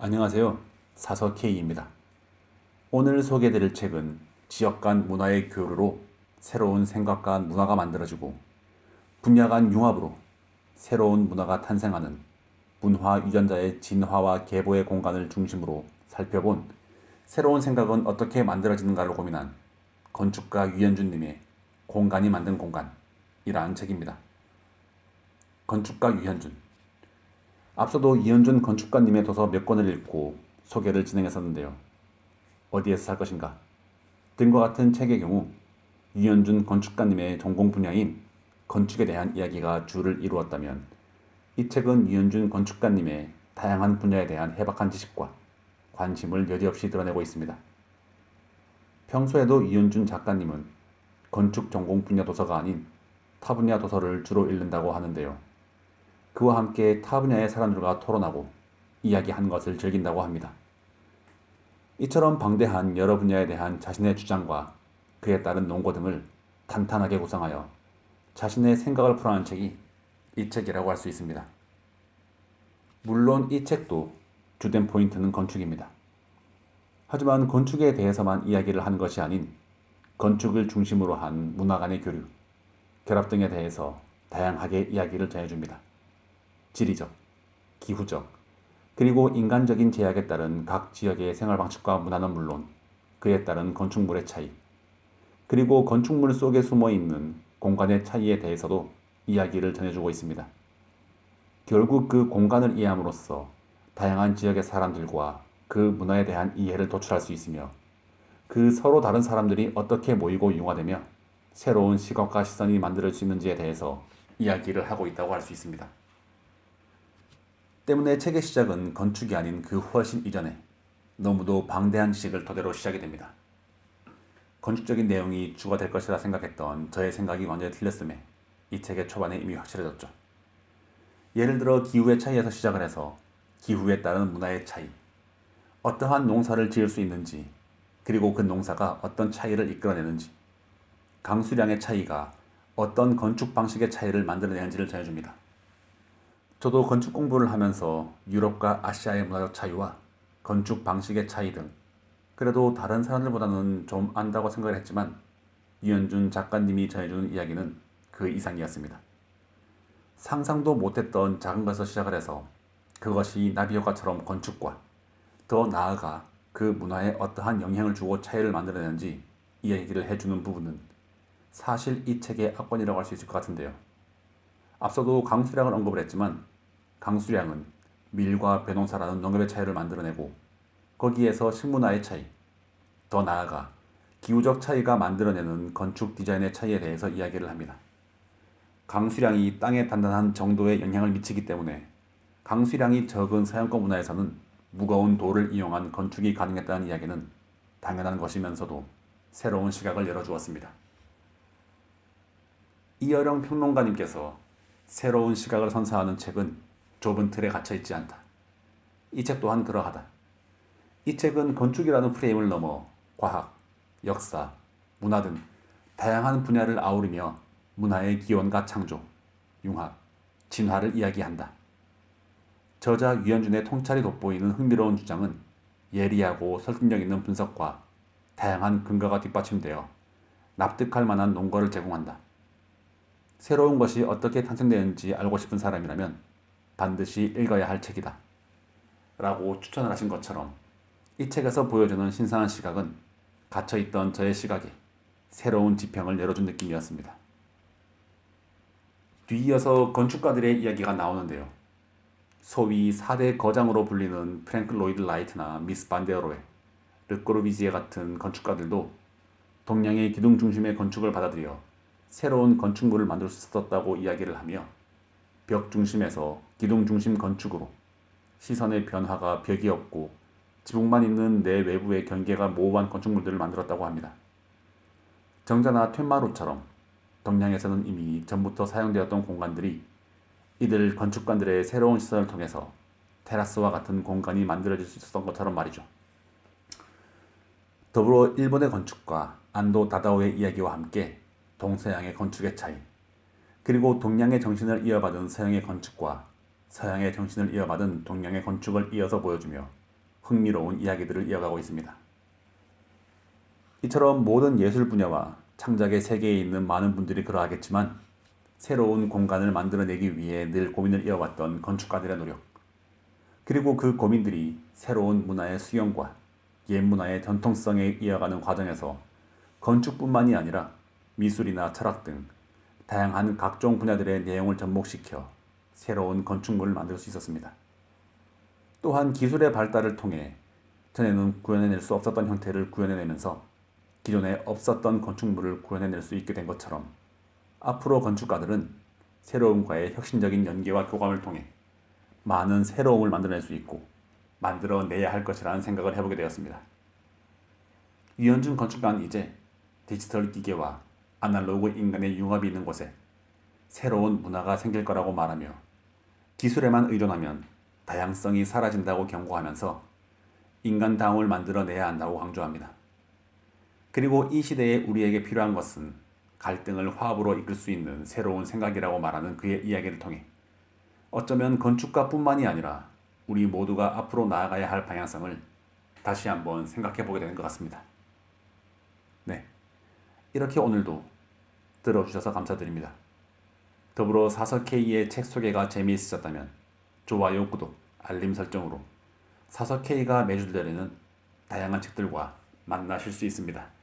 안녕하세요. 사서 K입니다. 오늘 소개해드릴 책은 지역 간 문화의 교류로 새로운 생각과 문화가 만들어지고 분야 간 융합으로 새로운 문화가 탄생하는 문화 유전자의 진화와 계보의 공간을 중심으로 살펴본 새로운 생각은 어떻게 만들어지는가를 고민한 건축가 유현준님의 공간이 만든 공간이라는 책입니다. 건축가 유현준 앞서도 이현준 건축가님의 도서 몇 권을 읽고 소개를 진행했었는데요. 어디에서 살 것인가? 등과 같은 책의 경우 이현준 건축가님의 전공 분야인 건축에 대한 이야기가 주를 이루었다면 이 책은 이현준 건축가님의 다양한 분야에 대한 해박한 지식과 관심을 여지없이 드러내고 있습니다. 평소에도 이현준 작가님은 건축 전공 분야 도서가 아닌 타 분야 도서를 주로 읽는다고 하는데요. 그와 함께 타 분야의 사람들과 토론하고 이야기하는 것을 즐긴다고 합니다. 이처럼 방대한 여러 분야에 대한 자신의 주장과 그에 따른 논고 등을 탄탄하게 구성하여 자신의 생각을 풀어낸 책이 이 책이라고 할 수 있습니다. 물론 이 책도 주된 포인트는 건축입니다. 하지만 건축에 대해서만 이야기를 하는 것이 아닌 건축을 중심으로 한 문화 간의 교류, 결합 등에 대해서 다양하게 이야기를 전해줍니다. 지리적, 기후적, 그리고 인간적인 제약에 따른 각 지역의 생활 방식과 문화는 물론 그에 따른 건축물의 차이, 그리고 건축물 속에 숨어 있는 공간의 차이에 대해서도 이야기를 전해주고 있습니다. 결국 그 공간을 이해함으로써 다양한 지역의 사람들과 그 문화에 대한 이해를 도출할 수 있으며 그 서로 다른 사람들이 어떻게 모이고 융화되며 새로운 시각과 시선이 있는지에 대해서 이야기를 하고 있다고 할 수 있습니다. 때문에 책의 시작은 건축이 아닌 그 훨씬 이전에 너무도 방대한 지식을 토대로 시작이 됩니다. 건축적인 내용이 주가 될 것이라 생각했던 저의 생각이 완전히 틀렸음에 이 책의 초반에 이미 확실해졌죠. 예를 들어 기후의 차이에서 시작을 해서 기후에 따른 문화의 차이, 어떠한 농사를 지을 수 있는지, 그리고 그 농사가 어떤 차이를 이끌어내는지, 강수량의 차이가 어떤 건축 방식의 차이를 만들어내는지를 전해줍니다. 저도 건축 공부를 하면서 유럽과 아시아의 문화적 차이와 건축 방식의 차이 등 그래도 다른 사람들보다는 좀 안다고 생각을 했지만 유현준 작가님이 전해주는 이야기는 그 이상이었습니다. 상상도 못했던 작은 것에서 시작을 해서 그것이 나비효과처럼 건축과 더 나아가 그 문화에 어떠한 영향을 주고 차이를 만들어내는지 이야기를 해주는 부분은 사실 이 책의 악권이라고 할 수 있을 것 같은데요. 앞서도 강수량을 언급을 했지만 강수량은 밀과 배농사라는 농업의 차이를 만들어내고 거기에서 식문화의 차이, 더 나아가 기후적 차이가 만들어내는 건축 디자인의 차이에 대해서 이야기를 합니다. 강수량이 땅에 단단한 정도의 영향을 미치기 때문에 강수량이 적은 서양권 문화에서는 무거운 돌을 이용한 건축이 가능했다는 이야기는 당연한 것이면서도 새로운 시각을 열어주었습니다. 이여령 평론가님께서 새로운 시각을 선사하는 책은 좁은 틀에 갇혀 있지 않다. 이 책 또한 그러하다. 이 책은 건축이라는 프레임을 넘어 과학, 역사, 문화 등 다양한 분야를 아우르며 문화의 기원과 창조, 융합, 진화를 이야기한다. 저자 유현준의 통찰이 돋보이는 흥미로운 주장은 예리하고 설득력 있는 분석과 다양한 근거가 뒷받침되어 납득할 만한 논거를 제공한다. 새로운 것이 어떻게 탄생되는지 알고 싶은 사람이라면 반드시 읽어야 할 책이다. 라고 추천을 하신 것처럼 이 책에서 보여주는 신선한 시각은 갇혀있던 저의 시각에 새로운 지평을 열어준 느낌이었습니다. 뒤이어서 건축가들의 이야기가 나오는데요. 소위 4대 거장으로 불리는 프랭크 로이드 라이트나 미스 반데어로의 르꼬르비지에 같은 건축가들도 동양의 기둥 중심의 건축을 받아들여 새로운 건축물을 만들 수 있었다고 이야기를 하며 벽 중심에서 기둥 중심 건축으로 시선의 변화가 벽이 없고 지붕만 있는 내 외부의 경계가 모호한 건축물들을 만들었다고 합니다. 정자나 툇마루처럼 동양에서는 이미 전부터 사용되었던 공간들이 이들 건축관들의 새로운 시선을 통해서 테라스와 같은 공간이 만들어질 수 있었던 것처럼 말이죠. 더불어 일본의 건축가 안도 다다오의 이야기와 함께 동서양의 건축의 차이, 그리고 동양의 정신을 이어받은 서양의 건축과 서양의 정신을 이어받은 동양의 건축을 이어서 보여주며 흥미로운 이야기들을 이어가고 있습니다. 이처럼 모든 예술 분야와 창작의 세계에 있는 많은 분들이 그러하겠지만 새로운 공간을 만들어내기 위해 늘 고민을 이어왔던 건축가들의 노력 그리고 그 고민들이 새로운 문화의 수용과 옛 문화의 전통성에 이어가는 과정에서 건축뿐만이 아니라 미술이나 철학 등 다양한 각종 분야들의 내용을 접목시켜 새로운 건축물을 만들 수 있었습니다. 또한 기술의 발달을 통해 전에는 구현해낼 수 없었던 형태를 구현해내면서 기존에 없었던 건축물을 구현해낼 수 있게 된 것처럼 앞으로 건축가들은 새로움과의 혁신적인 연계와 교감을 통해 많은 새로움을 만들어낼 수 있고 만들어내야 할 것이라는 생각을 해보게 되었습니다. 유현준 건축가는 이제 디지털 기계와 아날로그 인간의 융합이 있는 곳에 새로운 문화가 생길 거라고 말하며 기술에만 의존하면 다양성이 사라진다고 경고하면서 인간다움을 만들어내야 한다고 강조합니다. 그리고 이 시대에 우리에게 필요한 것은 갈등을 화합으로 이끌 수 있는 새로운 생각이라고 말하는 그의 이야기를 통해 어쩌면 건축가뿐만이 아니라 우리 모두가 앞으로 나아가야 할 방향성을 다시 한번 생각해 보게 되는 것 같습니다. 네. 이렇게 오늘도 들어주셔서 감사드립니다. 더불어 사석K의 책 소개가 재미있으셨다면 좋아요, 구독, 알림 설정으로 사석K가 매주 내리는 다양한 책들과 만나실 수 있습니다.